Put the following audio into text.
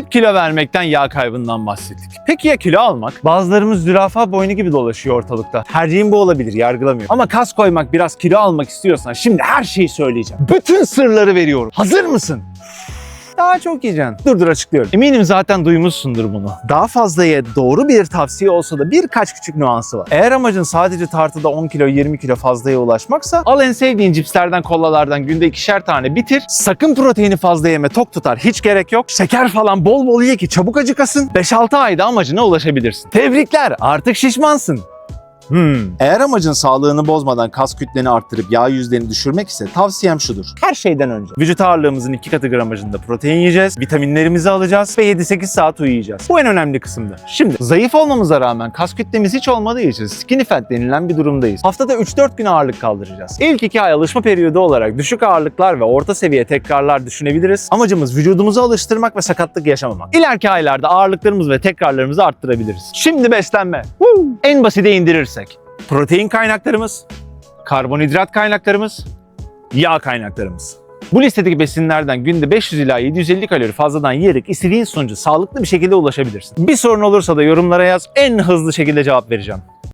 Hep kilo vermekten yağ kaybından bahsettik. Peki ya kilo almak? Bazılarımız zürafa boynu gibi dolaşıyor ortalıkta. Tercihin bu olabilir, yargılamıyor. Ama kas koymak, biraz kilo almak istiyorsan şimdi her şeyi söyleyeceğim. Bütün sırları veriyorum. Hazır mısın? Daha çok yiyeceksin. Dur dur açıklıyorum. Eminim zaten duymuşsundur bunu. Daha fazla ye doğru bir tavsiye olsa da birkaç küçük nüansı var. Eğer amacın sadece tartıda 10 kilo 20 kilo fazlaya ulaşmaksa al en sevdiğin cipslerden kolalardan günde ikişer tane bitir. Sakın proteini fazla yeme tok tutar hiç gerek yok. Şeker falan bol bol ye ki çabuk acıkasın. 5-6 ayda amacına ulaşabilirsin. Tebrikler artık şişmansın. Hmm. Eğer amacın sağlığını bozmadan kas kütleni arttırıp yağ yüzlerini düşürmek ise tavsiyem şudur. Her şeyden önce vücut ağırlığımızın iki katı gramajında protein yiyeceğiz, vitaminlerimizi alacağız ve 7-8 saat uyuyacağız. Bu en önemli kısımdı. Şimdi zayıf olmamıza rağmen kas kütlemiz hiç olmadığı için skinny fat denilen bir durumdayız. Haftada 3-4 gün ağırlık kaldıracağız. İlk 2 ay alışma periyodu olarak düşük ağırlıklar ve orta seviye tekrarlar düşünebiliriz. Amacımız vücudumuzu alıştırmak ve sakatlık yaşamamak. İleriki aylarda ağırlıklarımız ve tekrarlarımızı arttırabiliriz. Şimdi beslenme. Woo! En basite indirirsek protein kaynaklarımız, karbonhidrat kaynaklarımız, yağ kaynaklarımız. Bu listedeki besinlerden günde 500 ila 750 kalori fazladan yiyerek istediğin sonuca sağlıklı bir şekilde ulaşabilirsin. Bir sorun olursa da yorumlara yaz. En hızlı şekilde cevap vereceğim.